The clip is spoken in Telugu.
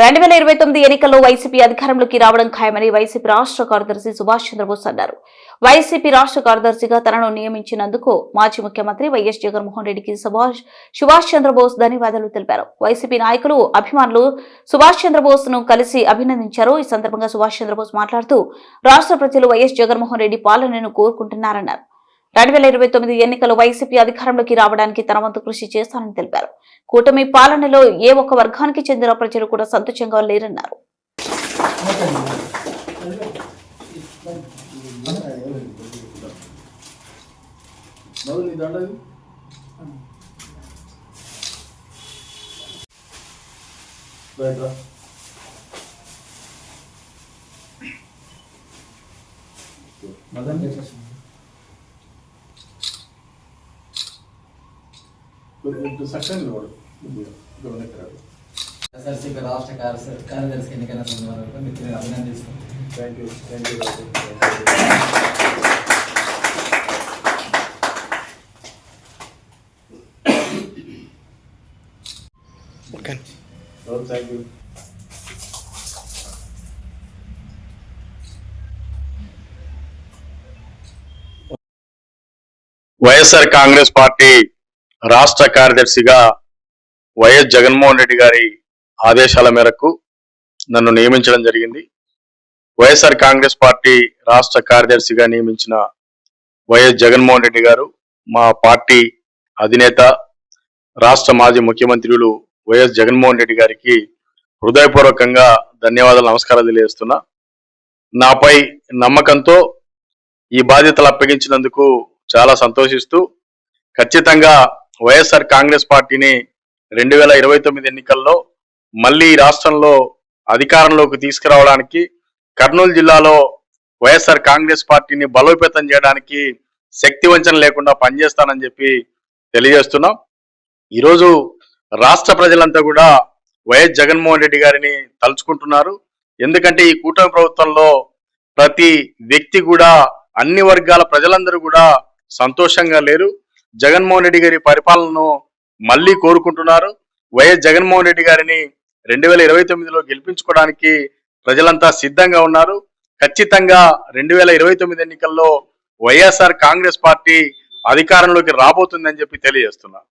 రెండు వేల ఇరవై తొమ్మిది ఎన్నికల్లో వైసీపీ అధికారంలోకి రావడం ఖాయమని వైసీపీ రాష్ట్ర కార్యదర్శి సుభాష్ చంద్రబోస్ అన్నారు. వైసీపీ రాష్ట్ర కార్యదర్శిగా తనను నియమించినందుకు మాజీ ముఖ్యమంత్రి వైఎస్ జగన్మోహన్ రెడ్డికి సుభాష్ సుభాష్ చంద్రబోస్ ధన్యవాదాలు తెలిపారు. వైసీపీ నాయకులు అభిమానులు సుభాష్ చంద్రబోస్ను కలిసి అభినందించారు. ఈ సందర్భంగా సుభాష్ చంద్రబోస్ మాట్లాడుతూ రాష్ట్ర ప్రజలు వైఎస్ జగన్మోహన్ రెడ్డి పాలనను కోరుకుంటున్నారన్నారు. రెండు వేల ఇరవై తొమ్మిది ఎన్నికలు వైసీపీ అధికారంలోకి రావడానికి తన వంతు కృషి చేస్తానని తెలిపారు. కూటమి పాలనలో ఏ ఒక్క వర్గానికి చెందిన ప్రజలు కూడా సంతోషంగా లేరన్నారు. మదన్ సెకండ్ వాడు ఇక్కడ ఉన్నాయి ఎస్ఆర్సీపీ రాష్ట్ర కార్య- కార్యదర్శి ఎన్నికైన సందర్భంగా మిత్రులు అభినందిస్తున్నాను. Thank you thank you thank you YSR Congress party రాష్ట్ర కార్యదర్శిగా వైఎస్ జగన్మోహన్ రెడ్డి గారి ఆదేశాల మేరకు నన్ను నియమించడం జరిగింది. వైఎస్ఆర్ కాంగ్రెస్ పార్టీ రాష్ట్ర కార్యదర్శిగా నియమించిన వైఎస్ జగన్మోహన్ రెడ్డి గారు మా పార్టీ అధినేత రాష్ట్ర మాజీ ముఖ్యమంత్రులు వైఎస్ జగన్మోహన్ రెడ్డి గారికి హృదయపూర్వకంగా ధన్యవాదాలు నమస్కారాలు తెలియజేస్తున్నా. నాపై నమ్మకంతో ఈ బాధ్యతలు అప్పగించినందుకు చాలా సంతోషిస్తూ ఖచ్చితంగా వైఎస్ఆర్ కాంగ్రెస్ పార్టీని రెండు వేల ఇరవై తొమ్మిది ఎన్నికల్లో మళ్ళీ ఈ రాష్ట్రంలో అధికారంలోకి తీసుకురావడానికి కర్నూలు జిల్లాలో వైఎస్ఆర్ కాంగ్రెస్ పార్టీని బలోపేతం చేయడానికి శక్తి వంచన లేకుండా పనిచేస్తానని చెప్పి తెలియజేస్తున్నాం. ఈరోజు రాష్ట్ర ప్రజలంతా కూడా వైఎస్ జగన్మోహన్ రెడ్డి గారిని తలుచుకుంటున్నారు. ఎందుకంటే ఈ కూటమి ప్రభుత్వంలో ప్రతి వ్యక్తి కూడా అన్ని వర్గాల ప్రజలందరూ కూడా సంతోషంగా లేరు. జగన్మోహన్ రెడ్డి గారి పరిపాలనను మళ్ళీ కోరుకుంటున్నారు. వైఎస్ జగన్మోహన్ రెడ్డి గారిని రెండు వేల ఇరవై తొమ్మిదిలో గెలిపించుకోవడానికి ప్రజలంతా సిద్ధంగా ఉన్నారు. ఖచ్చితంగా రెండు వేల ఇరవై తొమ్మిది ఎన్నికల్లో వైఎస్ఆర్ కాంగ్రెస్ పార్టీ అధికారంలోకి రాబోతుందని చెప్పి తెలియజేస్తున్నారు